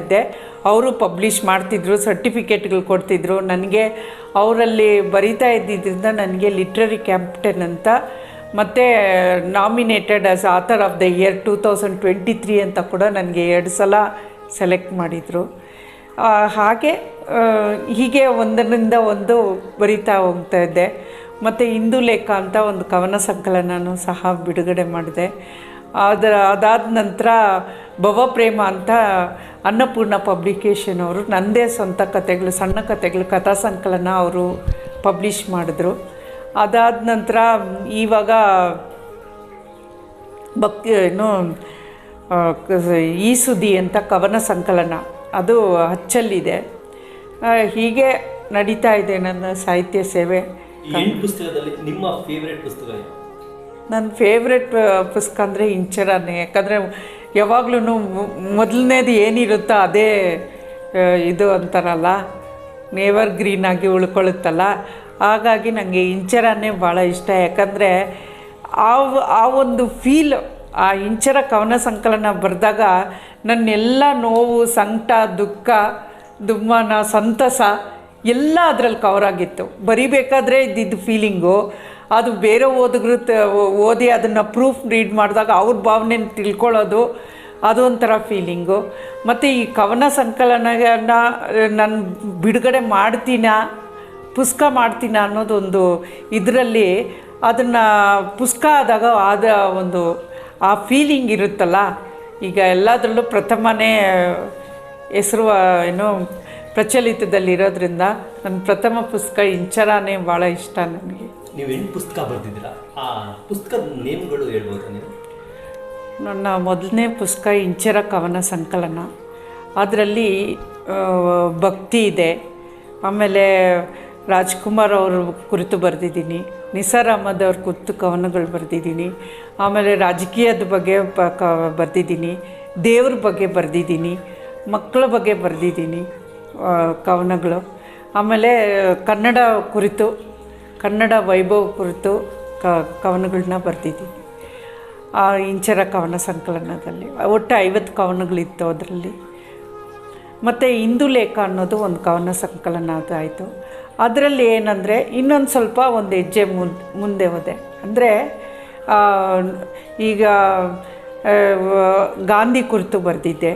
ಇದ್ದೆ. ಅವರು ಪಬ್ಲಿಷ್ ಮಾಡ್ತಿದ್ರು ಸರ್ಟಿಫಿಕೇಟ್ಗಳು ಕೊಡ್ತಿದ್ರು. ನನಗೆ ಅವರಲ್ಲಿ ಬರಿತಾ ಇದ್ದಿದ್ದರಿಂದ ನನಗೆ ಲಿಟ್ರರಿ ಕ್ಯಾಪ್ಟನ್ ಅಂತ, ಮತ್ತು nominated as author of the year two thousand twenty three ಅಂತ ಕೂಡ ನನಗೆ ಎರಡು ಸಲ ಸೆಲೆಕ್ಟ್ ಮಾಡಿದರು. ಹಾಗೆ ಹೀಗೆ ಒಂದರಿಂದ ಒಂದು ಬರಿತಾ ಹೋಗ್ತಾ ಇದ್ದೆ. ಮತ್ತು ಹಿಂದೂ ಲೇಖ ಅಂತ ಒಂದು ಕವನ ಸಂಕಲನನೂ ಸಹ ಬಿಡುಗಡೆ ಮಾಡಿದೆ. ಅದರ, ಅದಾದ ನಂತರ ಭವಪ್ರೇಮ ಅಂತ ಅನ್ನಪೂರ್ಣ ಪಬ್ಲಿಕೇಶನ್ ಅವರು ನನ್ನದೇ ಸ್ವಂತ ಕಥೆಗಳು ಸಣ್ಣ ಕತೆಗಳು ಕಥಾ ಸಂಕಲನ ಅವರು ಪಬ್ಲಿಷ್ ಮಾಡಿದ್ರು. ಅದಾದ ನಂತರ ಇವಾಗ ಭಕ್ತಿ ಏನು ಈ ಸುದ್ದಿ ಅಂತ ಕವನ ಸಂಕಲನ ಅದು ಅಚ್ಚಲ್ಲಿದೆ ಹೀಗೆ ನಡೀತಾ ಇದೆ ನನ್ನ ಸಾಹಿತ್ಯ ಸೇವೆ. ಪುಸ್ತಕದಲ್ಲಿ ನಿಮ್ಮ ಫೇವ್ರೆಟ್ ಪುಸ್ತಕ? ನನ್ನ ಫೇವ್ರೆಟ್ ಪುಸ್ತಕ ಅಂದರೆ ಇಂಚರನೇ. ಯಾಕಂದರೆ ಯಾವಾಗ್ಲೂ ಮೊದಲನೇದು ಏನಿರುತ್ತೋ ಅದೇ ಇದು ಅಂತಾರಲ್ಲ, ನೇವರ್ ಗ್ರೀನ್ ಆಗಿ ಉಳ್ಕೊಳ್ಳುತ್ತಲ್ಲ. ಹಾಗಾಗಿ ನನಗೆ ಇಂಚರನೇ ಭಾಳ ಇಷ್ಟ. ಯಾಕಂದರೆ ಆ ಆ ಒಂದು ಫೀಲ್, ಆ ಇಂಚರ ಕವನ ಸಂಕಲನ ಬರೆದಾಗ ನನ್ನೆಲ್ಲ ನೋವು, ಸಂಕಟ, ದುಃಖ, ದುಮ್ಮಾನ, ಸಂತಸ ಎಲ್ಲ ಅದರಲ್ಲಿ ಕವರ್ ಆಗಿತ್ತು. ಬರಿಬೇಕಾದ್ರೆ ಇದ್ದಿದ್ದು ಫೀಲಿಂಗು ಅದು ಬೇರೆ ಓದುಗರು ಓದಿ ಅದನ್ನು ಪ್ರೂಫ್ ರೀಡ್ ಮಾಡಿದಾಗ ಅವ್ರ ಭಾವನೆ ತಿಳ್ಕೊಳ್ಳೋದು ಅದೊಂಥರ ಫೀಲಿಂಗು ಮತ್ತು ಈ ಕವನ ಸಂಕಲನನ ನಾನು ಬಿಡುಗಡೆ ಮಾಡ್ತೀನ ಪುಸ್ತಕ ಮಾಡ್ತೀನ ಅನ್ನೋದೊಂದು ಇದರಲ್ಲಿ ಅದನ್ನು ಪುಸ್ತಕ ಆದಾಗ ಆದ ಒಂದು, ಆ ಫೀಲಿಂಗ್ ಇರುತ್ತಲ್ಲ? ಈಗ ಎಲ್ಲದರಲ್ಲೂ ಪ್ರಥಮನೇ ಹೆಸರು ಏನು, ಪ್ರಚಲಿತದಲ್ಲಿರೋದ್ರಿಂದ ನನ್ನ ಪ್ರಥಮ ಪುಸ್ತಕ ಇಂಚರಾನೇ ಭಾಳ ಇಷ್ಟ ನನಗೆ. ನೀವು ಎಂಟು ಪುಸ್ತಕ ಬರೆದಿದ್ದೀರಾ? ಆ ಪುಸ್ತಕದ ನೇಮ್ಗಳು ಹೇಳ್ಬೋದು ನೀವು? ನನ್ನ ಮೊದಲನೇ ಪುಸ್ತಕ ಇಂಚರ ಕವನ ಸಂಕಲನ. ಅದರಲ್ಲಿ ಭಕ್ತಿ ಇದೆ. ಆಮೇಲೆ ರಾಜ್ಕುಮಾರ್ ಅವ್ರ ಕುರಿತು ಬರೆದಿದ್ದೀನಿ. ನಿಸಾರ್ ಅಹಮದ್ ಅವ್ರ ಕುರಿತು ಕವನಗಳು ಬರೆದಿದ್ದೀನಿ. ಆಮೇಲೆ ರಾಜಕೀಯದ ಬಗ್ಗೆ ಬರೆದಿದ್ದೀನಿ. ದೇವ್ರ ಬಗ್ಗೆ ಬರೆದಿದ್ದೀನಿ. ಮಕ್ಕಳ ಬಗ್ಗೆ ಬರೆದಿದ್ದೀನಿ ಕವನಗಳು. ಆಮೇಲೆ ಕನ್ನಡ ಕುರಿತು ಕನ್ನಡ ವೈಭವ ಕುರಿತು ಕ ಕವನಗಳನ್ನ ಬರೆದಿದ್ದೀನಿ. ಆ ಇಂಚರ ಕವನ ಸಂಕಲನದಲ್ಲಿ, ಒಟ್ಟು ಐವತ್ತು ಕವನಗಳಿತ್ತು ಅದರಲ್ಲಿ. ಮತ್ತು ಲೇಖ ಅನ್ನೋದು ಒಂದು ಕವನ ಸಂಕಲನ ಅದು ಆಯಿತು ಅದರಲ್ಲಿ ಏನಂದರೆ, ಇನ್ನೊಂದು ಸ್ವಲ್ಪ ಒಂದು ಹೆಜ್ಜೆ ಮುಂದೆ ಹೋದೆ. ಅಂದರೆ ಈಗ ಗಾಂಧಿ ಕುರಿತು ಬರೆದಿದ್ದೆ.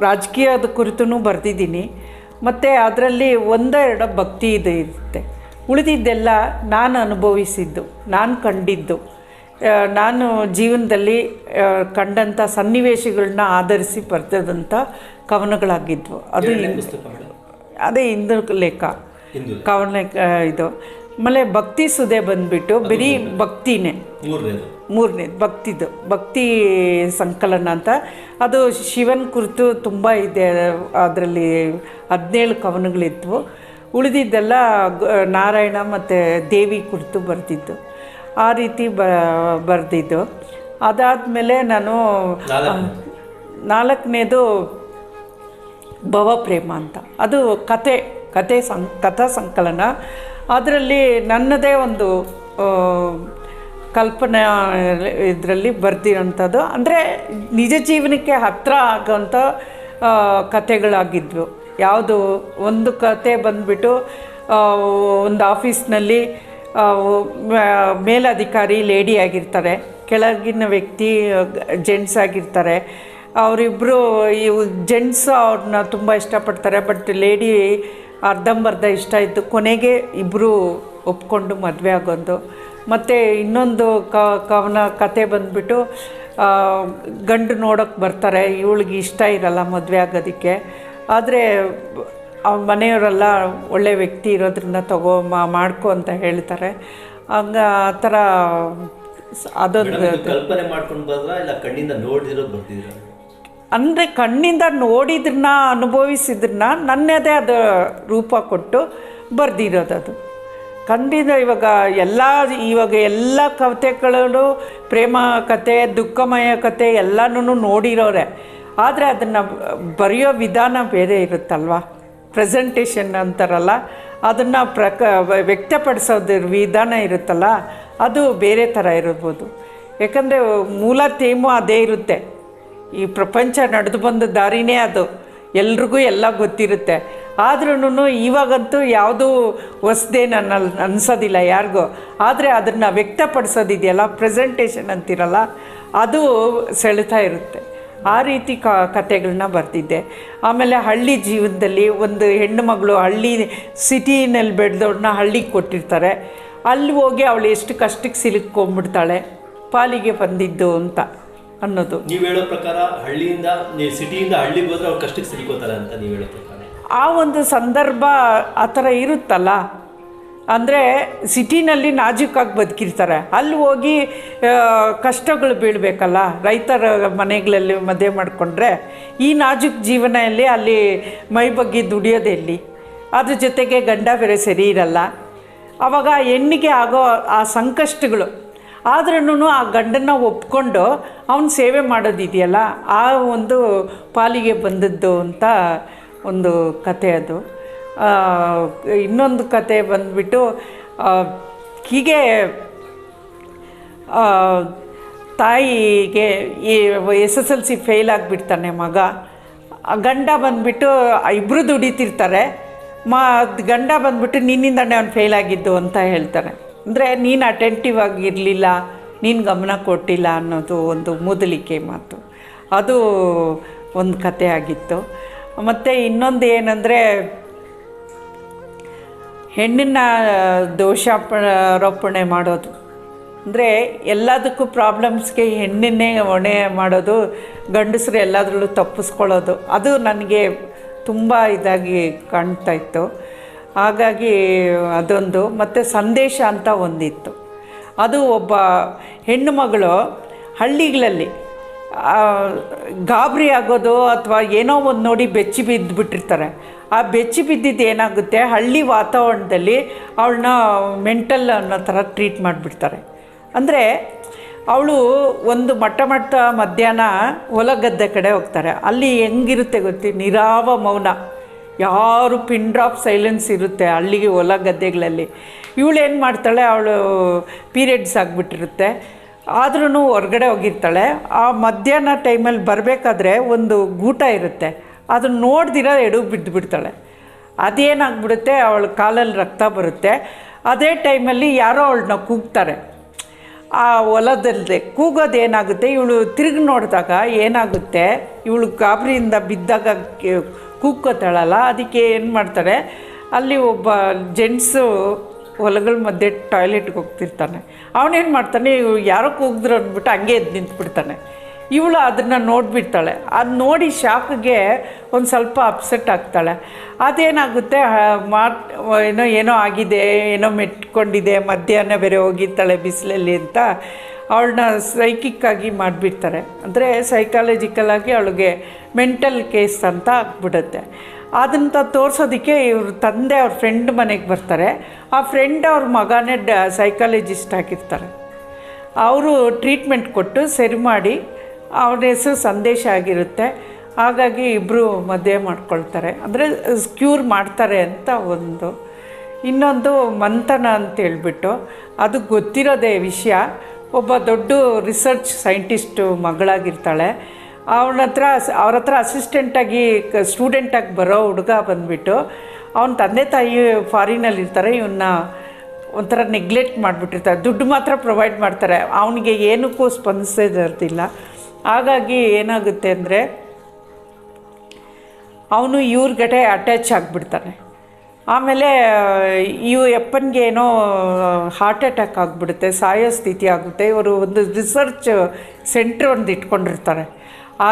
ರಾಜಕೀಯದ ಕುರಿತು ಬರೆದಿದ್ದೀನಿ. ಮತ್ತು ಅದರಲ್ಲಿ ಒಂದೆರಡು ಭಕ್ತಿ ಇದು ಇರುತ್ತೆ. ಉಳಿದಿದ್ದೆಲ್ಲ ನಾನು ಅನುಭವಿಸಿದ್ದು ನಾನು ಕಂಡಿದ್ದು. ನಾನು ಜೀವನದಲ್ಲಿ ಕಂಡಂಥ ಸನ್ನಿವೇಶಗಳನ್ನ ಆಧರಿಸಿ ಬರೆದಂಥ ಕವನಗಳಾಗಿದ್ವು. ಅದು ಅದೇ ಹಿಂದೂ ಲೇಖ. ಕವನ ಇದು. ಆಮೇಲೆ ಭಕ್ತಿ ಸುದೆ ಬಂದುಬಿಟ್ಟು ಬರೀ ಭಕ್ತಿನೇ. ಮೂರನೇ ಮೂರನೇದು ಭಕ್ತಿದು. ಭಕ್ತಿ ಸಂಕಲನ ಅಂತ. ಅದು ಶಿವನ ಕುರಿತು ತುಂಬ ಇದೆ. ಅದರಲ್ಲಿ ಹದಿನೇಳು ಕವನಗಳಿದ್ವು. ಉಳಿದಿದ್ದೆಲ್ಲ ನಾರಾಯಣ ಮತ್ತು ದೇವಿ ಕುರಿತು ಬರೆದಿದ್ದು ಆ ರೀತಿ ಬ ಬರೆದಿದ್ದು. ಅದಾದಮೇಲೆ ನಾನು ನಾಲ್ಕನೇದು ಭವಪ್ರೇಮ ಅಂತ. ಅದು ಕತೆ ಕತೆ ಸಂ ಕಥಾ ಸಂಕಲನ. ಅದರಲ್ಲಿ ನನ್ನದೇ ಒಂದು ಕಲ್ಪನೆ ಇದರಲ್ಲಿ ಬರ್ದಿರೋಂಥದ್ದು. ಅಂದರೆ ನಿಜ ಜೀವನಕ್ಕೆ ಹತ್ತಿರ ಆಗೋಂಥ ಕಥೆಗಳಾಗಿದ್ವು. ಯಾವುದು ಒಂದು ಕತೆ ಬಂದ್ಬಿಟ್ಟು ಒಂದು ಆಫೀಸ್ನಲ್ಲಿ ಮೇಲಧಿಕಾರಿ ಲೇಡಿ ಆಗಿರ್ತಾರೆ. ಕೆಳಗಿನ ವ್ಯಕ್ತಿ, ಜೆಂಟ್ಸ್ ಆಗಿರ್ತಾರೆ. ಅವರಿಬ್ಬರು ಇವು ಜೆಂಟ್ಸು ಅವ್ರನ್ನ ತುಂಬ ಇಷ್ಟಪಡ್ತಾರೆ. ಬಟ್ ಲೇಡಿ ಅರ್ಧಂಬರ್ಧ ಇಷ್ಟ ಇತ್ತು ಕೊನೆಗೆ ಇಬ್ಬರು ಒಪ್ಕೊಂಡು ಮದುವೆ ಆಗೋದು. ಮತ್ತು ಇನ್ನೊಂದು ಕವನ ಕತೆ ಬಂದ್ಬಿಟ್ಟು ಗಂಡು ನೋಡೋಕ್ಕೆ ಬರ್ತಾರೆ. ಇವಳಿಗೆ ಇಷ್ಟ ಇರಲ್ಲ ಮದುವೆ ಆಗೋದಕ್ಕೆ. ಆದರೆ ಮನೆಯವರೆಲ್ಲ ಒಳ್ಳೆ ವ್ಯಕ್ತಿ ಇರೋದ್ರಿಂದ ತಗೋ ಮಾ- ಮಾಡ್ಕೊ ಅಂತ ಹೇಳ್ತಾರೆ. ಹಂಗ ಆ ಥರ ಸ- ಅದೊಂದು ಕಲ್ಪನೆ ಮಾಡ್ಕೊಂಡು ಬಂದ್ರ ಇಲ್ಲ ಕಣ್ಣಿಂದ ಅಂದರೆ ಕಣ್ಣಿಂದ ನೋಡಿದ್ರನ್ನ ಅನುಭವಿಸಿದ್ರನ್ನ ನನ್ನದೇ ಅದು ರೂಪ ಕೊಟ್ಟು ಬರೆದಿರೋದು ಅದು. ಖಂಡಿತ ಇವಾಗ ಎಲ್ಲ ಇವಾಗ ಎಲ್ಲ ಕವಿತೆಗಳು ಪ್ರೇಮ ಕತೆ ದುಃಖಮಯ ಕತೆ ಎಲ್ಲನೂ ನೋಡಿರೋರೆ. ಆದರೆ ಅದನ್ನು ಬರೆಯೋ ವಿಧಾನ ಬೇರೆ ಇರುತ್ತಲ್ವ? ಪ್ರೆಸೆಂಟೇಷನ್ ಅಂತಾರಲ್ಲ, ಅದನ್ನು ಪ್ರಕ ವ್ಯಕ್ತಪಡಿಸೋದ್ರ ವಿಧಾನ ಇರುತ್ತಲ್ಲ, ಅದು ಬೇರೆ ಥರ ಇರ್ಬೋದು ಯಾಕಂದರೆ ಮೂಲ ಥೇಮು ಅದೇ ಇರುತ್ತೆ. ಈ ಪ್ರಪಂಚ ನಡೆದು ಬಂದ ದಾರಿನೇ ಅದು. ಎಲ್ರಿಗೂ ಎಲ್ಲ ಗೊತ್ತಿರುತ್ತೆ. ಆದ್ರೂ ಇವಾಗಂತೂ ಯಾವುದೂ ಹೊಸದೇ ನನ್ನ ಅನ್ಸೋದಿಲ್ಲ ಯಾರಿಗೂ. ಆದರೆ ಅದನ್ನು ವ್ಯಕ್ತಪಡಿಸೋದಿದೆಯಲ್ಲ ಪ್ರೆಸೆಂಟೇಷನ್ ಅಂತಿರಲ್ಲ, ಅದು ಸೆಳೆತಾ ಇರುತ್ತೆ. ಆ ರೀತಿ ಕ ಕತೆಗಳನ್ನ ಬರ್ತಿದ್ದೆ. ಆಮೇಲೆ ಹಳ್ಳಿ ಜೀವನದಲ್ಲಿ ಒಂದು ಹೆಣ್ಣು ಮಗಳು ಹಳ್ಳಿ ಸಿಟಿನಲ್ಲಿ ಬೆಳೆದವ್ರನ್ನ ಹಳ್ಳಿಗೆ ಕೊಟ್ಟಿರ್ತಾರೆ. ಅಲ್ಲಿ ಹೋಗಿ ಅವಳು ಎಷ್ಟು ಕಷ್ಟಕ್ಕೆ ಸಿಲುಕೊಂಡ್ಬಿಡ್ತಾಳೆ ಪಾಲಿಗೆ ಬಂದಿದ್ದು ಅಂತ ಅನ್ನೋದು. ನೀವು ಹೇಳೋ ಪ್ರಕಾರ ಹಳ್ಳಿಯಿಂದ ಸಿಟಿಯಿಂದ ಹಳ್ಳಿಗೆ ಹೋದ್ರೆ ಅವ್ರು ಕಷ್ಟಕ್ಕೆ ಸಿಲುಕೋತಾರೆ ಅಂತ ನೀವು ಹೇಳೋ ಪ್ರಕಾರ. ಆ ಒಂದು ಸಂದರ್ಭ ಆ ಥರ ಇರುತ್ತಲ್ಲ ಅಂದರೆ ಸಿಟಿನಲ್ಲಿ ನಾಜೂಕಾಗಿ ಬದುಕಿರ್ತಾರೆ. ಅಲ್ಲಿ ಹೋಗಿ ಕಷ್ಟಗಳು ಬೀಳಬೇಕಲ್ಲ. ರೈತರ ಮನೆಗಳಲ್ಲಿ ಮದುವೆ ಮಾಡಿಕೊಂಡ್ರೆ ಈ ನಾಜೂಕ್ ಜೀವನದಲ್ಲಿ ಅಲ್ಲಿ ಮೈ ಬಗ್ಗೆ ದುಡಿಯೋದೇ ಎಲ್ಲಿ ಅದ್ರ ಜೊತೆಗೆ ಗಂಡ ಬೇರೆ ಸರಿ ಇರಲ್ಲ. ಆವಾಗ ಹೆಣ್ಣಿಗೆ ಆಗೋ ಆ ಸಂಕಷ್ಟಗಳು. ಆದ್ರೂ ಆ ಗಂಡನ್ನ ಒಪ್ಕೊಂಡು ಅವನು ಸೇವೆ ಮಾಡೋದಿದೆಯಲ್ಲ, ಆ ಒಂದು ಪಾಲಿಗೆ ಬಂದದ್ದು ಅಂತ ಒಂದು ಕತೆ ಅದು. ಇನ್ನೊಂದು ಕತೆ ಬಂದ್ಬಿಟ್ಟು ಹೀಗೆ ತಾಯಿಗೆ ಈ S S L C fail ಆಗಿಬಿಡ್ತಾನೆ ಮಗ. ಗಂಡ ಬಂದುಬಿಟ್ಟು ಇಬ್ಬರು ದುಡಿತಿರ್ತಾರೆ. ಮ, ಗಂಡ ಬಂದ್ಬಿಟ್ಟು, ನಿನ್ನಿಂದಾನೆ ಅವ್ನು ಫೇಲ್ ಆಗಿದ್ದು ಅಂತ ಹೇಳ್ತಾನೆ. ಅಂದರೆ, ನೀನು ಅಟೆಂಟಿವ್ ಆಗಿರಲಿಲ್ಲ, ನೀನು ಗಮನ ಕೊಟ್ಟಿಲ್ಲ ಅನ್ನೋದು ಒಂದು ಮೊದಲಿಕೆ ಮಾತು. ಅದು ಒಂದು ಕತೆ ಆಗಿತ್ತು. ಮತ್ತು ಇನ್ನೊಂದು ಏನಂದರೆ ಹೆಣ್ಣನ್ನು ದೋಷಾರೋಪಣೆ ಮಾಡೋದು. ಅಂದರೆ ಎಲ್ಲದಕ್ಕೂ ಪ್ರಾಬ್ಲಮ್ಸ್ಗೆ ಹೆಣ್ಣನ್ನೇ ಹೊಣೆ ಮಾಡೋದು, ಗಂಡಸರು ಎಲ್ಲದರಲ್ಲೂ ತಪ್ಪಿಸ್ಕೊಳ್ಳೋದು. ಅದು ನನಗೆ ತುಂಬ ಇದಾಗಿ ಕಾಣ್ತಾ ಇತ್ತು. ಹಾಗಾಗಿ ಅದೊಂದು, ಮತ್ತು ಸಂದೇಶ ಅಂತ ಒಂದಿತ್ತು. ಅದು ಒಬ್ಬ ಹೆಣ್ಣು ಮಗಳು ಹಳ್ಳಿಗಳಲ್ಲಿ ಗಾಬರಿ ಆಗೋದು ಅಥವಾ ಏನೋ ಒಂದು ನೋಡಿ ಬೆಚ್ಚಿ ಬಿದ್ದು ಬಿಟ್ಟಿರ್ತಾರೆ. ಆ ಬೆಚ್ಚಿ ಬಿದ್ದಿದ್ದು ಏನಾಗುತ್ತೆ? ಹಳ್ಳಿ ವಾತಾವರಣದಲ್ಲಿ ಅವಳನ್ನ ಮೆಂಟಲ್ ಅನ್ನೋ ಥರ ಟ್ರೀಟ್ ಮಾಡಿಬಿಡ್ತಾರೆ. ಅಂದರೆ ಅವಳು ಒಂದು ಮಟ್ಟ ಮಟ್ಟ ಮಧ್ಯಾಹ್ನ ಹೊಲ ಗದ್ದೆ ಕಡೆ ಹೋಗ್ತಾರೆ. ಅಲ್ಲಿ ಹೆಂಗಿರುತ್ತೆ ಗೊತ್ತಿ? ನಿರಾವ ಮೌನ. ಯಾರು ಪಿನ್ ಡ್ರಾಪ್ ಸೈಲೆನ್ಸ್ ಇರುತ್ತೆ ಹಳ್ಳಿಗೆ ಹೊಲ ಗದ್ದೆಗಳಲ್ಲಿ ಇವಳು ಏನು ಮಾಡ್ತಾಳೆ? ಅವಳು ಪೀರಿಯಡ್ಸ್ ಆಗಿಬಿಟ್ಟಿರುತ್ತೆ. ಆದ್ರೂ ಹೊರಗಡೆ ಹೋಗಿರ್ತಾಳೆ. ಆ ಮಧ್ಯಾಹ್ನ ಟೈಮಲ್ಲಿ ಬರಬೇಕಾದ್ರೆ ಒಂದು ಗೂಟ ಇರುತ್ತೆ. ಅದನ್ನ ನೋಡ್ದಿರ ಎಡು ಬಿದ್ದು ಬಿಡ್ತಾಳೆ. ಅದೇನಾಗ್ಬಿಡುತ್ತೆ, ಅವಳ ಕಾಲಲ್ಲಿ ರಕ್ತ ಬರುತ್ತೆ. ಅದೇ ಟೈಮಲ್ಲಿ ಯಾರೋ ಅವಳನ್ನ ಕೂಗ್ತಾರೆ. ಆ ಹೊಲದಲ್ಲದೆ ಕೂಗೋದೇನಾಗುತ್ತೆ, ಇವಳು ತಿರುಗಿ ನೋಡಿದಾಗ ಏನಾಗುತ್ತೆ, ಇವಳು ಗಾಬರಿಯಿಂದ ಬಿದ್ದಾಗ ಕೂಗ್ಕೋತಾಳಲ್ಲ, ಅದಕ್ಕೆ ಏನು ಮಾಡ್ತಾರೆ ಅಲ್ಲಿ ಒಬ್ಬ ಜೆಂಟ್ಸು ಹೊಲಗಳ ಮಧ್ಯೆ ಟಾಯ್ಲೆಟ್ಗೆ ಹೋಗ್ತಿರ್ತಾನೆ. ಅವನೇನು ಮಾಡ್ತಾನೆ ಯಾರೋ ಕೂಗಿದ್ರು ಅಂದ್ಬಿಟ್ಟು ಹಂಗೆ ಎದ್ದು ನಿಂತ್ಬಿಡ್ತಾನೆ. ಇವಳು ಅದನ್ನು ನೋಡಿಬಿಡ್ತಾಳೆ. ಅದು ನೋಡಿ ಶಾಕ್ಗೆ ಒಂದು ಸ್ವಲ್ಪ ಅಪ್ಸೆಟ್ ಆಗ್ತಾಳೆ. ಅದೇನಾಗುತ್ತೆ ಮಾಟ್ ಏನೋ ಏನೋ ಆಗಿದೆ, ಏನೋ ಮೆಟ್ಕೊಂಡಿದೆ, ಮಧ್ಯಾಹ್ನ ಬೇರೆ ಹೋಗಿರ್ತಾಳೆ ಬಿಸಿಲಲ್ಲಿ ಅಂತ ಅವಳನ್ನ ಸೈಕಿಕ್ಕಾಗಿ ಮಾಡಿಬಿಡ್ತಾರೆ. ಅಂದರೆ ಸೈಕಾಲಜಿಕಲಾಗಿ ಅವಳಿಗೆ ಮೆಂಟಲ್ ಕೇಸ್ ಅಂತ ಆಗ್ಬಿಡುತ್ತೆ. ಅದಂತ ತೋರಿಸೋದಕ್ಕೆ ಇವ್ರ ತಂದೆ ಅವ್ರ ಫ್ರೆಂಡ್ ಮನೆಗೆ ಬರ್ತಾರೆ. ಆ ಫ್ರೆಂಡ್ ಅವ್ರ ಮಗನೇ ಡ ಸೈಕಾಲಜಿಸ್ಟ್ ಆಗಿರ್ತಾರೆ. ಅವರು ಟ್ರೀಟ್ಮೆಂಟ್ ಕೊಟ್ಟು ಸರಿ ಮಾಡಿ ಅವ್ರ ಹೆಸರು ಸಂದೇಶ ಆಗಿರುತ್ತೆ. ಹಾಗಾಗಿ ಇಬ್ಬರು ಮದುವೆ ಮಾಡ್ಕೊಳ್ತಾರೆ. ಅಂದರೆ ಕ್ಯೂರ್ ಮಾಡ್ತಾರೆ ಅಂತ ಒಂದು. ಇನ್ನೊಂದು ಮಂಥನ ಅಂತೇಳ್ಬಿಟ್ಟು ಅದು ಗೊತ್ತಿರೋದೇ ವಿಷಯ. ಒಬ್ಬ ದೊಡ್ಡ ರಿಸರ್ಚ್ ಸೈಂಟಿಸ್ಟು ಮಗಳಾಗಿರ್ತಾಳೆ. ಅವನ ಹತ್ರ ಅವ್ರ ಹತ್ರ ಅಸಿಸ್ಟೆಂಟಾಗಿ ಕ ಸ್ಟೂಡೆಂಟಾಗಿ ಬರೋ ಹುಡುಗ ಬಂದುಬಿಟ್ಟು ಅವನ ತಂದೆ ತಾಯಿ ಫಾರಿನಲ್ಲಿ ಇರ್ತಾರೆ ಇವನ್ನ ಒಂಥರ ನೆಗ್ಲೆಕ್ಟ್ ಮಾಡಿಬಿಟ್ಟಿರ್ತಾರೆ. ದುಡ್ಡು ಮಾತ್ರ ಪ್ರೊವೈಡ್ ಮಾಡ್ತಾರೆ. ಅವನಿಗೆ ಏನಕ್ಕೂ ಸ್ಪಂದಿಸೋದಿರ್ತಿಲ್ಲ ಹಾಗಾಗಿ ಏನಾಗುತ್ತೆ ಅಂದರೆ ಅವನು ಇವ್ರ ಗಡೆ ಅಟ್ಯಾಚ್ ಆಗಿಬಿಡ್ತಾನೆ. ಆಮೇಲೆ ಇವು ಯಪ್ಪನಿಗೆ ಏನೋ ಹಾರ್ಟ್ ಅಟ್ಯಾಕ್ ಆಗಿಬಿಡುತ್ತೆ, ಸಾಯೋ ಸ್ಥಿತಿ ಆಗುತ್ತೆ. ಇವರು ಒಂದು ರಿಸರ್ಚ್ ಸೆಂಟ್ರ್ ಒಂದು ಇಟ್ಕೊಂಡಿರ್ತಾರೆ. ಆ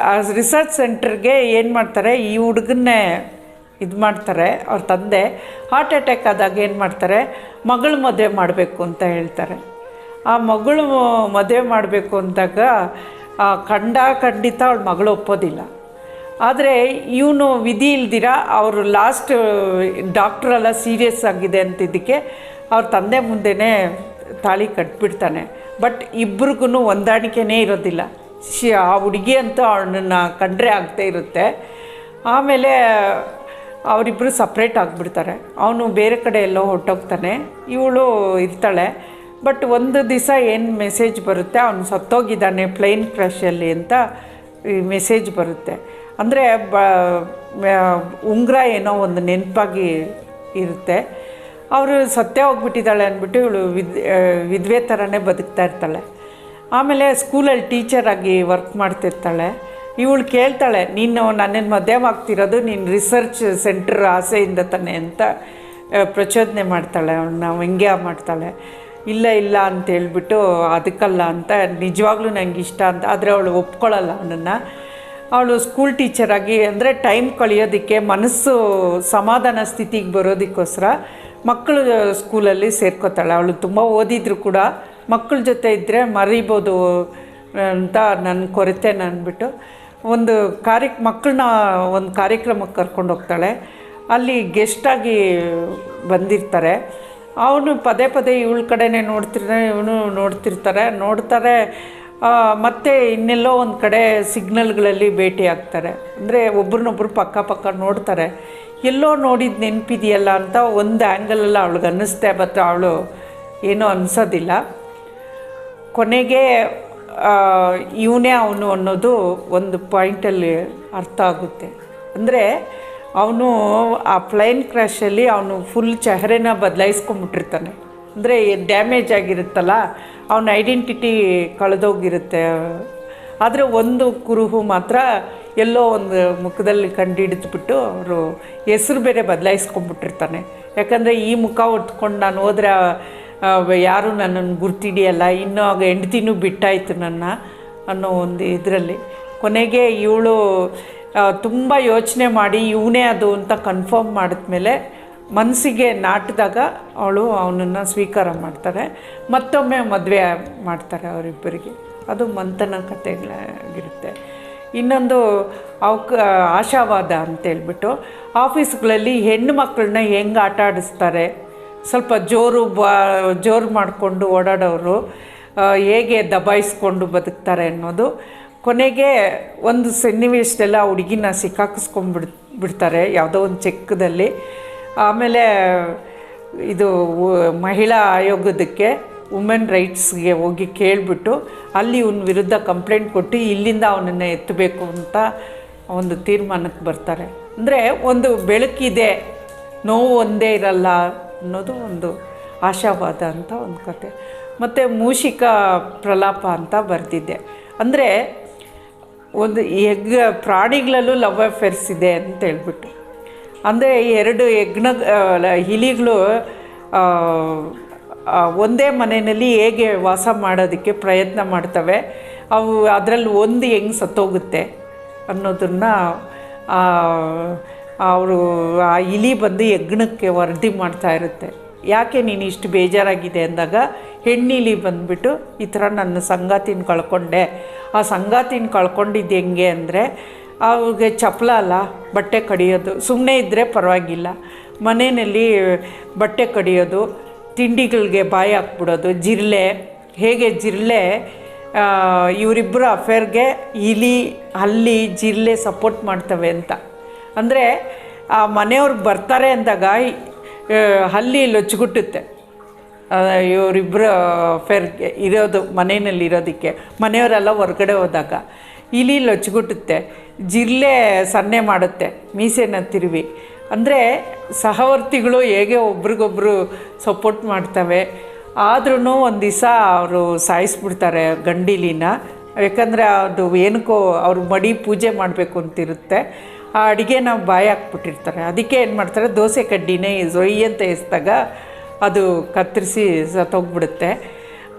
ಆ ರಿಸರ್ಚ್ ಸೆಂಟ್ರಿಗೆ ಏನು ಮಾಡ್ತಾರೆ? ಈ ಹುಡುಗನ್ನೇ ಇದು ಮಾಡ್ತಾರೆ, ಅವ್ರ ತಂದೆ. ಹಾರ್ಟ್ ಅಟ್ಯಾಕ್ ಆದಾಗ ಏನು ಮಾಡ್ತಾರೆ? ಮಗಳು ಮದುವೆ ಮಾಡಬೇಕು ಅಂತ ಹೇಳ್ತಾರೆ. ಆ ಮಗಳು ಮದುವೆ ಮಾಡಬೇಕು ಅಂದಾಗ, ಆ ಖಂಡ ಖಂಡಿತ ಅವಳ ಮಗಳು ಒಪ್ಪೋದಿಲ್ಲ. ಆದರೆ ಇವನು ವಿಧಿ ಇಲ್ದಿರ, ಅವರು ಲಾಸ್ಟ್ ಡಾಕ್ಟ್ರೆಲ್ಲ ಸೀರಿಯಸ್ ಆಗಿದೆ ಅಂತಿದ್ದಕ್ಕೆ ಅವ್ರ ತಂದೆ ಮುಂದೆನೇ ತಾಳಿ ಕಟ್ಬಿಡ್ತಾನೆ. ಬಟ್ ಇಬ್ರಿಗೂ ಹೊಂದಾಣಿಕೆನೇ ಇರೋದಿಲ್ಲ. ಶಿ ಆ ಹುಡುಗಿ ಅಂತೂ ಅವಳನ್ನ ಕಂಡ್ರೆ ಆಗ್ತಾ ಇರುತ್ತೆ. ಆಮೇಲೆ ಅವರಿಬ್ಬರು ಸಪ್ರೇಟ್ ಆಗಿಬಿಡ್ತಾರೆ. ಅವನು ಬೇರೆ ಕಡೆ ಎಲ್ಲೋ ಹೊರಟೋಗ್ತಾನೆ. ಇವಳು ಇರ್ತಾಳೆ. ಬಟ್ ಒಂದು ದಿವಸ ಏನು ಮೆಸೇಜ್ ಬರುತ್ತೆ, ಅವನು ಸತ್ತೋಗಿದ್ದಾನೆ ಪ್ಲೇನ್ ಕ್ರಶಲ್ಲಿ ಅಂತ ಮೆಸೇಜ್ ಬರುತ್ತೆ. ಅಂದರೆ ಬ ಉಂಗುರ ಏನೋ ಒಂದು ನೆನಪಾಗಿ ಇರುತ್ತೆ. ಅವರು ಸತ್ಯ ಹೋಗ್ಬಿಟ್ಟಿದ್ದಾಳೆ ಅಂದ್ಬಿಟ್ಟು ಇವಳು ವಿದ್ ವಿಧವೆ ಥರನೇ ಬದುಕ್ತಾ ಇರ್ತಾಳೆ. ಆಮೇಲೆ ಸ್ಕೂಲಲ್ಲಿ ಟೀಚರಾಗಿ ವರ್ಕ್ ಮಾಡ್ತಿರ್ತಾಳೆ. ಇವಳು ಕೇಳ್ತಾಳೆ, ನೀನು ನನ್ನನ್ನು ಮದುವೆ ಆಗ್ತಿರೋದು, ನೀನು ರಿಸರ್ಚ್ ಸೆಂಟ್ರ್ ಆಸೆಯಿಂದ ತಾನೆ ಅಂತ ಪ್ರಚೋದನೆ ಮಾಡ್ತಾಳೆ. ಅವಳನ್ನ ವ್ಯಂಗ್ಯ ಮಾಡ್ತಾಳೆ. ಇಲ್ಲ ಇಲ್ಲ ಅಂತ ಹೇಳ್ಬಿಟ್ಟು, ಅದಕ್ಕಲ್ಲ ಅಂತ, ನಿಜವಾಗ್ಲೂ ನನಗೆ ಇಷ್ಟ ಅಂತ. ಆದರೆ ಅವಳು ಒಪ್ಕೊಳ್ಳಲ್ಲ ಅವನನ್ನು. ಅವಳು ಸ್ಕೂಲ್ ಟೀಚರಾಗಿ ಅಂದರೆ ಟೈಮ್ ಕಳೆಯೋದಕ್ಕೆ ಮನಸ್ಸು ಸಮಾಧಾನ ಸ್ಥಿತಿಗೆ ಬರೋದಕ್ಕೋಸ್ಕರ ಮಕ್ಕಳು ಸ್ಕೂಲಲ್ಲಿ ಸೇರ್ಕೋತಾಳೆ. ಅವಳು ತುಂಬ ಓದಿದ್ರು ಕೂಡ ಮಕ್ಕಳ ಜೊತೆ ಇದ್ದರೆ ಮರಿಬೋದು ಅಂತ ನನ್ನ ಕೊರತೆ ಅಂದ್ಬಿಟ್ಟು ಒಂದು ಕಾರ್ಯ ಮಕ್ಕಳನ್ನ ಒಂದು ಕಾರ್ಯಕ್ರಮಕ್ಕೆ ಕರ್ಕೊಂಡು ಹೋಗ್ತಾಳೆ. ಅಲ್ಲಿ ಗೆಸ್ಟಾಗಿ ಬಂದಿರ್ತಾರೆ. ಅವನು ಪದೇ ಪದೇ ಇವಳ ಕಡೆನೇ ನೋಡ್ತಿರ್ತಾನೆ, ಇವನು ನೋಡ್ತಿರ್ತಾರೆ. ನೋಡ್ತಾರೆ ಮತ್ತು ಇನ್ನೆಲ್ಲೋ ಒಂದು ಕಡೆ ಸಿಗ್ನಲ್ಗಳಲ್ಲಿ ಭೇಟಿ ಆಗ್ತಾರೆ. ಅಂದರೆ ಒಬ್ರನ್ನೊಬ್ರು ಪಕ್ಕ ಪಕ್ಕ ನೋಡ್ತಾರೆ. ಎಲ್ಲೋ ನೋಡಿದ ನೆನಪಿದೆಯಲ್ಲ ಅಂತ ಒಂದು ಆ್ಯಂಗಲಲ್ಲಿ ಅವಳಿಗೆ ಅನ್ನಿಸ್ತೆ ಬಟ್ ಅವಳು ಏನೂ ಅನಿಸೋದಿಲ್ಲ. ಕೊನೆಗೆ ಇವನೇ ಅವನು ಅನ್ನೋದು ಒಂದು ಪಾಯಿಂಟಲ್ಲಿ ಅರ್ಥ ಆಗುತ್ತೆ. ಅಂದರೆ ಅವನು ಆ ಪ್ಲೈನ್ ಕ್ರ್ಯಾಶಲ್ಲಿ ಅವನು ಫುಲ್ ಚೆಹರೆನ ಬದಲಾಯಿಸ್ಕೊಂಬಿಟ್ಟಿರ್ತಾನೆ. ಅಂದರೆ ಡ್ಯಾಮೇಜ್ ಆಗಿರುತ್ತಲ್ಲ, ಅವನ ಐಡೆಂಟಿಟಿ ಕಳೆದೋಗಿರುತ್ತೆ. ಆದರೆ ಒಂದು ಕುರುಹು ಮಾತ್ರ ಎಲ್ಲೋ ಒಂದು ಮುಖದಲ್ಲಿ ಕಂಡುಹಿಡಿದ್ಬಿಟ್ಟು ಅವರು ಹೆಸರು ಬೇರೆ ಬದಲಾಯಿಸ್ಕೊಂಬಿಟ್ಟಿರ್ತಾನೆ. ಯಾಕಂದರೆ ಈ ಮುಖ ಹೊತ್ಕೊಂಡು ನಾನು ಹೋದರೆ ಯಾರೂ ನನ್ನನ್ನು ಗುರ್ತಿಡಿಯಲ್ಲ. ಇನ್ನೂ ಆಗ ಹೆಂಡ್ತಿನೂ ಬಿಟ್ಟಾಯಿತು ನನ್ನ ಅನ್ನೋ ಒಂದು ಇದರಲ್ಲಿ. ಕೊನೆಗೆ ಇವಳು ತುಂಬ ಯೋಚನೆ ಮಾಡಿ ಇವನೇ ಅದು ಅಂತ ಕನ್ಫರ್ಮ್ ಮಾಡಿದ್ಮೇಲೆ ಮನಸ್ಸಿಗೆ ನಾಟಿದಾಗ ಅವಳು ಅವನನ್ನು ಸ್ವೀಕಾರ ಮಾಡ್ತಾರೆ. ಮತ್ತೊಮ್ಮೆ ಮದುವೆ ಮಾಡ್ತಾರೆ ಅವರಿಬ್ಬರಿಗೆ. ಅದು ಮಂಥನ ಕಥೆಗಳಾಗಿರುತ್ತೆ. ಇನ್ನೊಂದು ಅವಕ, ಆಶಾವಾದ ಅಂತೇಳ್ಬಿಟ್ಟು ಆಫೀಸ್ಗಳಲ್ಲಿ ಹೆಣ್ಣು ಮಕ್ಕಳನ್ನ ಹೆಂಗೆ ಆಟ ಆಡಿಸ್ತಾರೆ ಸ್ವಲ್ಪ ಜೋರು ಬಾ, ಜೋರು ಮಾಡಿಕೊಂಡು ಓಡಾಡೋರು ಹೇಗೆ ದಬಾಯಿಸ್ಕೊಂಡು ಬದುಕ್ತಾರೆ ಅನ್ನೋದು ಕೊನೆಗೆ ಒಂದು ಸನ್ನಿವೇಶದಲ್ಲ ಹುಡುಗಿನ ಸಿಕ್ಕಾಕಿಸ್ಕೊಂಡ್ಬಿಡ್, ಬಿಡ್ತಾರೆ, ಯಾವುದೋ ಒಂದು ಚೆಕ್ಕದಲ್ಲಿ. ಆಮೇಲೆ ಇದು ಮಹಿಳಾ ಆಯೋಗದಕ್ಕೆ ವುಮೆನ್ ರೈಟ್ಸ್ಗೆ ಹೋಗಿ ಕೇಳಿಬಿಟ್ಟು ಅಲ್ಲಿ ಇವನ ವಿರುದ್ಧ ಕಂಪ್ಲೇಂಟ್ ಕೊಟ್ಟು ಇಲ್ಲಿಂದ ಅವನನ್ನು ಎತ್ತಬೇಕು ಅಂತ ಒಂದು ತೀರ್ಮಾನಕ್ಕೆ ಬರ್ತಾರೆ. ಅಂದರೆ ಒಂದು ಬೆಳಕಿದೆ, ನೋವು ಒಂದೇ ಇರಲ್ಲ ಅನ್ನೋದು ಒಂದು ಆಶಾವಾದ ಅಂತ ಒಂದು ಕತೆ. ಮತ್ತು ಮೂಷಿಕ ಪ್ರಲಾಪ ಅಂತ ಬರೆದಿದ್ದೆ ಅಂದರೆ ಒಂದು ಎಗ್ ಪ್ರಾಣಿಗಳಲ್ಲೂ ಲವ್ ಅಫೇರ್ಸ್ ಇದೆ ಅಂತ ಹೇಳ್ಬಿಟ್ಟು. ಅಂದರೆ ಎರಡು ಯಜ್ಞ ಇಲಿಗಳು ಒಂದೇ ಮನೆಯಲ್ಲಿ ಹೇಗೆ ವಾಸ ಮಾಡೋದಕ್ಕೆ ಪ್ರಯತ್ನ ಮಾಡ್ತವೆ, ಅವು ಅದರಲ್ಲಿ ಒಂದು ಹೆಂಗೆ ಸತ್ತೋಗುತ್ತೆ ಅನ್ನೋದನ್ನು ಅವರು ಆ ಇಲಿ ಬಂದು ಯಜ್ಞಕ್ಕೆ ವರದಿ ಮಾಡ್ತಾ ಇರುತ್ತೆ. ಯಾಕೆ ನೀನು ಇಷ್ಟು ಬೇಜಾರಾಗಿದೆ ಅಂದಾಗ, ಹೆಣ್ಣಿಲಿ ಬಂದುಬಿಟ್ಟು ಈ ಥರ ನನ್ನ ಸಂಗಾತಿನ ಕಳ್ಕೊಂಡೆ. ಆ ಸಂಗಾತಿನ ಕಳ್ಕೊಂಡಿದ್ದು ಹೆಂಗೆ ಅಂದರೆ, ಅವ್ರಿಗೆ ಚಪ್ಪಲ ಅಲ್ಲ, ಬಟ್ಟೆ ಕಡಿಯೋದು. ಸುಮ್ಮನೆ ಇದ್ದರೆ ಪರವಾಗಿಲ್ಲ. ಮನೆಯಲ್ಲಿ ಬಟ್ಟೆ ಕಡಿಯೋದು, ತಿಂಡಿಗಳಿಗೆ ಬಾಯಿ ಹಾಕ್ಬಿಡೋದು, ಜಿರಳೆ. ಹೇಗೆ ಜಿರಳೆ? ಇವರಿಬ್ಬರ ಅಫೇರ್ಗೆ ಇಲಿ ಅಲ್ಲಿ ಜಿರಳೆ ಸಪೋರ್ಟ್ ಮಾಡ್ತವೆ ಅಂತ. ಅಂದರೆ ಆ ಮನೆಯವ್ರಿಗೆ ಬರ್ತಾರೆ ಅಂದಾಗ ಹಲ್ಲಿ ಲೊಚ್ಚಿಗುಟ್ಟುತ್ತೆ. ಇವರಿಬ್ಬರು ಫೇರ್, ಇರೋದು ಮನೆಯಲ್ಲಿ ಇರೋದಕ್ಕೆ, ಮನೆಯವರೆಲ್ಲ ಹೊರಗಡೆ ಹೋದಾಗ ಇಲಿ ಲೊಚ್ಚಿಗುಟ್ಟುತ್ತೆ, ಜಿರ್ಲೆ ಸನ್ನೆ ಮಾಡುತ್ತೆ, ಮೀಸೆನ ತಿರುವಿ. ಅಂದರೆ ಸಹವರ್ತಿಗಳು ಹೇಗೆ ಒಬ್ರಿಗೊಬ್ರು ಸಪೋರ್ಟ್ ಮಾಡ್ತವೆ ಆದ್ರೂ ಒಂದು ದಿವಸ ಅವರು ಸಾಯಿಸ್ಬಿಡ್ತಾರೆ ಗಂಡಿಲಿನ. ಯಾಕಂದರೆ ಅದು ಏನಕ್ಕೋ ಅವ್ರ ಮಡಿ ಪೂಜೆ ಮಾಡಬೇಕು ಅಂತಿರುತ್ತೆ. ಆ ಅಡುಗೆನ ಬಾಯಿ ಹಾಕ್ಬಿಟ್ಟಿರ್ತಾರೆ. ಅದಕ್ಕೆ ಏನು ಮಾಡ್ತಾರೆ? ದೋಸೆ ಕಡ್ಡಿನೇ ಜೊಯ್ ಅಂತ ಎಸ್ದಾಗ ಅದು ಕತ್ತರಿಸಿ ಸತ್ತೋಗ್ಬಿಡುತ್ತೆ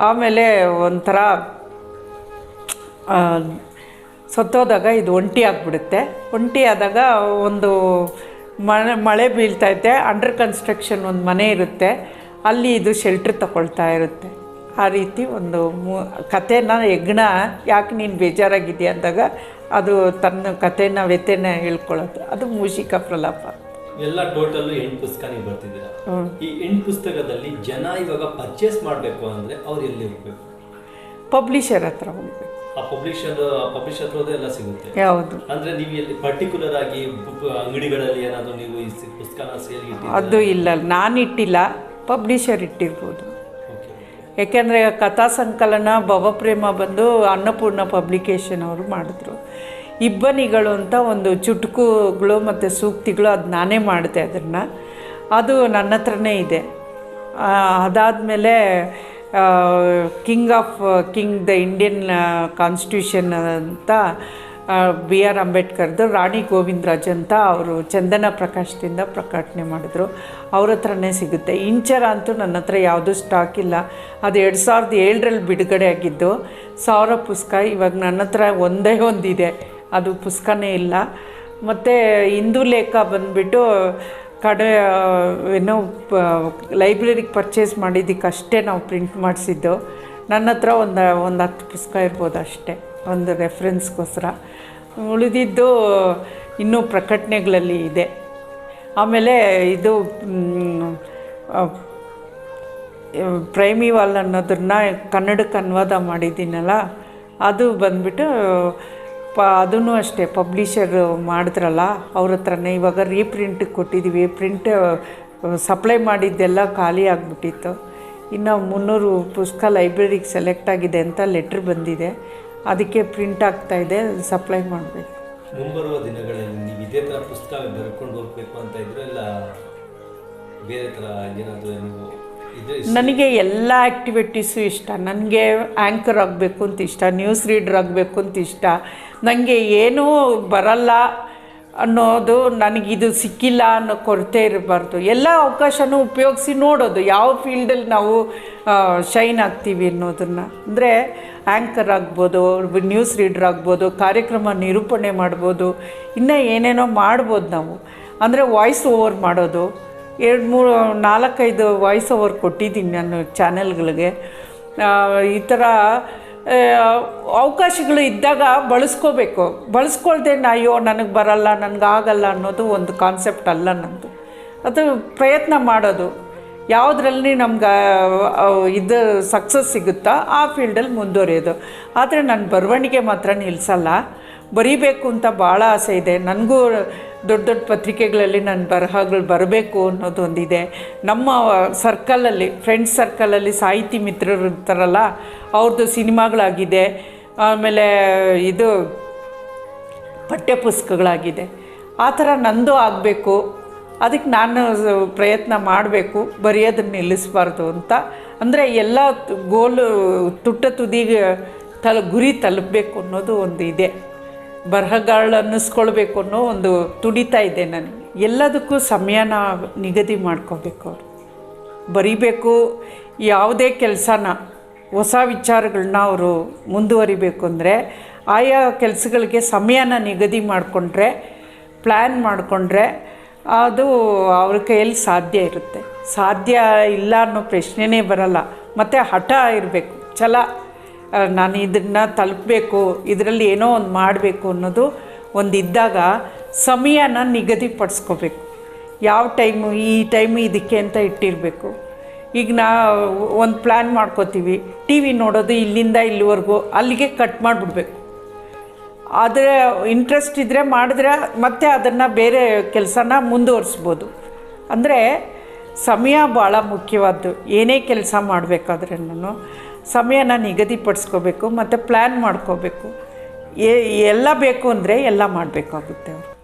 ಆಮೇಲೆ ಒಂಥರ ಸತ್ತೋದಾಗ ಇದು ಒಂಟಿ ಆಗಿಬಿಡುತ್ತೆ. ಒಂಟಿ ಆದಾಗ ಒಂದು ಮಳೆ ಮಳೆ ಬೀಳ್ತೈತೆ ಅಂಡರ್ ಕನ್ಸ್ಟ್ರಕ್ಷನ್ ಒಂದು ಮನೆ ಇರುತ್ತೆ. ಅಲ್ಲಿ ಇದು ಶೆಲ್ಟ್ರ್ ತಗೊಳ್ತಾ ಇರುತ್ತೆ. ಆ ರೀತಿ ಒಂದು ಮೂ, ಕಥೆನ ಯಜ್ಞ ಯಾಕೆ ನೀನು ಬೇಜಾರಾಗಿದೆಯಾ ಅಂದಾಗ ಅದು ತನ್ನ ಕಥೆನ ವ್ಯಥೆನ ಹೇಳ್ಕೊಳ್ಳೋದು. ಅದು ಮೂಷಿಕ ಪ್ರಲಾಪ. ಎಲ್ಲ ಟೋಟಲ್ ಎಂಟು ಪುಸ್ತಕ ನೀವು ಬರ್ತಿದ್ದೀರಾ ಈ ಎಂಟು ಪುಸ್ತಕದಲ್ಲಿ ಜನ ಇವಾಗ ಪರ್ಚೇಸ್ ಮಾಡಬೇಕು ಅಂದರೆ ಅವ್ರು ಎಲ್ಲಿ ಹೋಗ್ಬೇಕು ಪಬ್ಲಿಷರ್ ಹತ್ರ ಹೋಗ್ಬೇಕು. ಆ ಪಬ್ಲಿಷರ್ ಪಬ್ಲಿಷರ್ ಹತ್ರ ಎಲ್ಲ ಸಿಗುತ್ತೆ. ಯಾವುದು? ಅಂದ್ರೆ ನೀವು ಎಲ್ಲಿ ಪರ್ಟಿಕ್ಯುಲರ್ ಆಗಿ ಅಂಗಡಿಗಳಲ್ಲಿ ಏನಾದರೂ ನೀವು ಈ ಪುಸ್ತಕನ ಸೇಲ್ ಅದು ಇಲ್ಲ. ನಾನು ಇಟ್ಟಿಲ್ಲ ಪಬ್ಲಿಷರ್ ಇಟ್ಟಿರ್ಬೋದು. ಯಾಕೆಂದರೆ ಕಥಾ ಸಂಕಲನ, ಭವಪ್ರೇಮ ಬಂದು ಅನ್ನಪೂರ್ಣ ಪಬ್ಲಿಕೇಶನ್ ಅವರು ಮಾಡಿದ್ರು. ಇಬ್ಬನಿಗಳು ಅಂತ ಒಂದು ಚುಟುಕುಗಳು ಮತ್ತು ಸೂಕ್ತಿಗಳು ಅದು ನಾನೇ ಮಾಡಿದೆ ಅದನ್ನು ಅದು ನನ್ನ ಹತ್ರನೇ ಇದೆ. ಅದಾದಮೇಲೆ king of, king the Indian constitution ಅಂತ ಬಿ ಆರ್ ಅಂಬೇಡ್ಕರ್ದು ರಾಣಿ ಗೋವಿಂದರಾಜ್ ಅಂತ ಅವರು ಚಂದನ ಪ್ರಕಾಶದಿಂದ ಪ್ರಕಟಣೆ ಮಾಡಿದ್ರು. ಅವ್ರ ಹತ್ರನೇ ಸಿಗುತ್ತೆ. ಇಂಚರ ಅಂತೂ ನನ್ನ ಹತ್ರ ಯಾವುದೂ ಸ್ಟಾಕ್ ಇಲ್ಲ. ಅದು ಎರಡು ಸಾವಿರದ ಏಳರಲ್ಲಿ ಬಿಡುಗಡೆ ಆಗಿದ್ದು, ಸಾವಿರ ಪುಸ್ತಕ ಇವಾಗ ನನ್ನ ಹತ್ರ ಒಂದೇ ಒಂದಿದೆ. ಅದು ಪುಸ್ತಕನೇ ಇಲ್ಲ. ಮತ್ತು ಹಿಂದೂ ಲೇಖ ಬಂದುಬಿಟ್ಟು ಕಡೆ ಏನೋ ಲೈಬ್ರರಿಗೆ ಪರ್ಚೇಸ್ ಮಾಡಿದ್ದಕ್ಕಷ್ಟೇ ನಾವು ಪ್ರಿಂಟ್ ಮಾಡಿಸಿದ್ದು. ನನ್ನ ಹತ್ರ ಒಂದು ಒಂದು ಹತ್ತು ಪುಸ್ತಕ ಇರ್ಬೋದು ಅಷ್ಟೇ. ಒಂದು ರೆಫರೆನ್ಸ್ಗೋಸ್ಕರ ಉಳಿದಿದ್ದು ಇನ್ನೂ ಪ್ರಕಟಣೆಗಳಲ್ಲಿ ಇದೆ. ಆಮೇಲೆ ಇದು ಪ್ರೈಮಿವಾಲ್ ಅನ್ನೋದನ್ನ ಕನ್ನಡಕ್ಕೆ ಅನುವಾದ ಮಾಡಿದ್ದೀನಲ್ಲ, ಅದು ಬಂದ್ಬಿಟ್ಟು, ಪ ಅದೂ ಅಷ್ಟೇ ಪಬ್ಲಿಷರ್ ಮಾಡಿದ್ರಲ್ಲ, ಅವ್ರ ಹತ್ರನೇ ಇವಾಗ ರೀಪ್ರಿಂಟ್ ಕೊಟ್ಟಿದ್ದೀವಿ. ಪ್ರಿಂಟ್ ಸಪ್ಲೈ ಮಾಡಿದ್ದೆಲ್ಲ ಖಾಲಿ ಆಗಿಬಿಟ್ಟಿತ್ತು. ಇನ್ನು ಮುನ್ನೂರು ಪುಸ್ತಕ ಲೈಬ್ರರಿಗೆ ಸೆಲೆಕ್ಟ್ ಆಗಿದೆ ಅಂತ ಲೆಟ್ರ್ ಬಂದಿದೆ. ಅದಕ್ಕೆ ಪ್ರಿಂಟ್ ಇದೆ ಸಪ್ಲೈ ಮಾಡಬೇಕು. ಮುಂಬರುವ ದಿನಗಳಲ್ಲಿ ನೀವು ಇದೇ ಥರ ಪುಸ್ತಕ ಬರ್ಕೊಂಡು ಹೋಗ್ಬೇಕು ಅಂತ ಇದ್ರೆ ಇಲ್ಲ ಬೇರೆ ಥರ ಏನಾದರೂ ನೀವು ನನಗೆ ಎಲ್ಲ ಆ್ಯಕ್ಟಿವಿಟೀಸು ಇಷ್ಟ. ನನಗೆ ಆ್ಯಂಕರ್ ಆಗಬೇಕು ಅಂತ ಇಷ್ಟ ನ್ಯೂಸ್ ರೀಡರ್ ಆಗಬೇಕು ಅಂತ ಇಷ್ಟ. ನನಗೆ ಏನೂ ಬರಲ್ಲ. ಅನ್ನೋದು ನನಗಿದು ಸಿಕ್ಕಿಲ್ಲ ಅನ್ನೋ ಕೊರತೆ ಇರಬಾರ್ದು. ಎಲ್ಲ ಅವಕಾಶನೂ ಉಪಯೋಗಿಸಿ ನೋಡೋದು ಯಾವ ಫೀಲ್ಡಲ್ಲಿ ನಾವು ಶೈನ್ ಆಗ್ತೀವಿ ಅನ್ನೋದನ್ನು. ಅಂದರೆ ಆ್ಯಂಕರ್ ಆಗ್ಬೋದು ನ್ಯೂಸ್ ರೀಡರ್ ಆಗ್ಬೋದು, ಕಾರ್ಯಕ್ರಮ ನಿರೂಪಣೆ ಮಾಡ್ಬೋದು, ಇನ್ನೂ ಏನೇನೋ ಮಾಡ್ಬೋದು ನಾವು. ಅಂದರೆ ವಾಯ್ಸ್ ಓವರ್ ಮಾಡೋದು. ಎರಡು ಮೂರು, ನಾಲ್ಕೈದು ವಾಯ್ಸ್ ಓವರ್ ಕೊಟ್ಟಿದ್ದೀನಿ ನಾನು ಚಾನೆಲ್ಗಳಿಗೆ ಈ ಥರ ಅವಕಾಶಗಳು ಇದ್ದಾಗ ಬಳಸ್ಕೋಬೇಕು. ಬಳಸ್ಕೊಳ್ದೆ ಅಯ್ಯೋ, ನನಗೆ ಬರಲ್ಲ ನನಗಾಗಲ್ಲ ಅನ್ನೋದು ಒಂದು ಕಾನ್ಸೆಪ್ಟ್ ಅಲ್ಲ ನಂದು ಅದು ಪ್ರಯತ್ನ ಮಾಡೋದು. ಯಾವುದ್ರಲ್ಲಿ ನಮ್ಗೆ ಇದು ಸಕ್ಸಸ್ ಸಿಗುತ್ತಾ, ಆ ಫೀಲ್ಡಲ್ಲಿ ಮುಂದುವರಿಯೋದು. ಆದರೆ ನಾನು ಬರವಣಿಗೆ ಮಾತ್ರ ನಿಲ್ಲಿಸಲ್ಲ ಬರೀಬೇಕು ಅಂತ ಭಾಳ ಆಸೆ ಇದೆ. ನನಗೂ ದೊಡ್ಡ ದೊಡ್ಡ ಪತ್ರಿಕೆಗಳಲ್ಲಿ ನನ್ನ ಬರಹಗಳು ಬರಬೇಕು ಅನ್ನೋದು ಒಂದಿದೆ ನಮ್ಮ ಸರ್ಕಲಲ್ಲಿ ಫ್ರೆಂಡ್ಸ್ ಸರ್ಕಲಲ್ಲಿ ಸಾಹಿತಿ ಮಿತ್ರರು ಇರ್ತಾರಲ್ಲ ಅವ್ರದ್ದು ಸಿನಿಮಾಗಳಾಗಿದೆ. ಆಮೇಲೆ ಇದು ಪಠ್ಯಪುಸ್ತಕಗಳಾಗಿದೆ. ಆ ಥರ ನಂದು ಆಗಬೇಕು. ಅದಕ್ಕೆ ನಾನು ಪ್ರಯತ್ನ ಮಾಡಬೇಕು, ಬರೆಯೋದನ್ನು ನಿಲ್ಲಿಸಬಾರ್ದು ಅಂತ. ಅಂದರೆ ಎಲ್ಲ ಗೋಲು ತುಟ್ಟ ತುದಿಗೆ ತಲ, ಗುರಿ ತಲುಪಬೇಕು ಅನ್ನೋದು ಒಂದು ಇದೆ ಬರಹಗಳು ಅನ್ನಿಸ್ಕೊಳ್ಬೇಕು ಅನ್ನೋ ಒಂದು ತುಡಿತಾ ಇದೆ ನನಗೆ. ಎಲ್ಲದಕ್ಕೂ ಸಮಯನ ನಿಗದಿ ಮಾಡ್ಕೋಬೇಕು ಅವರು. ಬರೀಬೇಕು ಯಾವುದೇ ಕೆಲಸನ, ಹೊಸ ವಿಚಾರಗಳನ್ನ ಅವರು ಮುಂದುವರಿಬೇಕು ಅಂದರೆ ಆಯಾ ಕೆಲಸಗಳಿಗೆ ಸಮಯನ ನಿಗದಿ ಮಾಡಿಕೊಂಡ್ರೆ ಪ್ಲ್ಯಾನ್ ಮಾಡಿಕೊಂಡ್ರೆ ಅದು ಅವ್ರ ಕೈಯಲ್ಲಿ ಸಾಧ್ಯ ಇರುತ್ತೆ. ಸಾಧ್ಯ ಇಲ್ಲ ಅನ್ನೋ ಪ್ರಶ್ನೆನೇ ಬರಲ್ಲ. ಮತ್ತು ಹಠ ಇರಬೇಕು. ಛಲ ನಾನು ಇದನ್ನು ತಲುಪಬೇಕು, ಇದರಲ್ಲಿ ಏನೋ ಒಂದು ಮಾಡಬೇಕು ಅನ್ನೋದು ಒಂದು ಇದ್ದಾಗ ಸಮಯನ ನಿಗದಿಪಡಿಸ್ಕೋಬೇಕು. ಯಾವ ಟೈಮು, ಈ ಟೈಮು ಇದಕ್ಕೆ ಅಂತ ಇಟ್ಟಿರಬೇಕು. ಈಗ ನಾ ಒಂದು ಪ್ಲ್ಯಾನ್ ಮಾಡ್ಕೋತೀವಿ ಟಿ ವಿ ನೋಡೋದು ಇಲ್ಲಿಂದ ಇಲ್ಲಿವರೆಗೂ, ಅಲ್ಲಿಗೆ ಕಟ್ ಮಾಡಿಬಿಡ್ಬೇಕು. ಆದರೆ ಇಂಟ್ರೆಸ್ಟ್ ಇದ್ದರೆ ಮಾಡಿದ್ರೆ ಮತ್ತೆ ಅದನ್ನು ಬೇರೆ ಕೆಲಸನ ಮುಂದುವರಿಸ್ಬೋದು. ಅಂದರೆ ಸಮಯ ಭಾಳ ಮುಖ್ಯವಾದ್ದು, ಏನೇ ಕೆಲಸ ಮಾಡಬೇಕಾದ್ರೆ ನಾನು ಸಮಯನ ನಿಗದಿಪಡಿಸ್ಕೋಬೇಕು ಮತ್ತು ಪ್ಲ್ಯಾನ್ ಮಾಡ್ಕೋಬೇಕು. ಎಲ್ಲ ಬೇಕು ಅಂದರೆ ಎಲ್ಲ ಮಾಡಬೇಕಾಗುತ್ತೆ ಅವರು.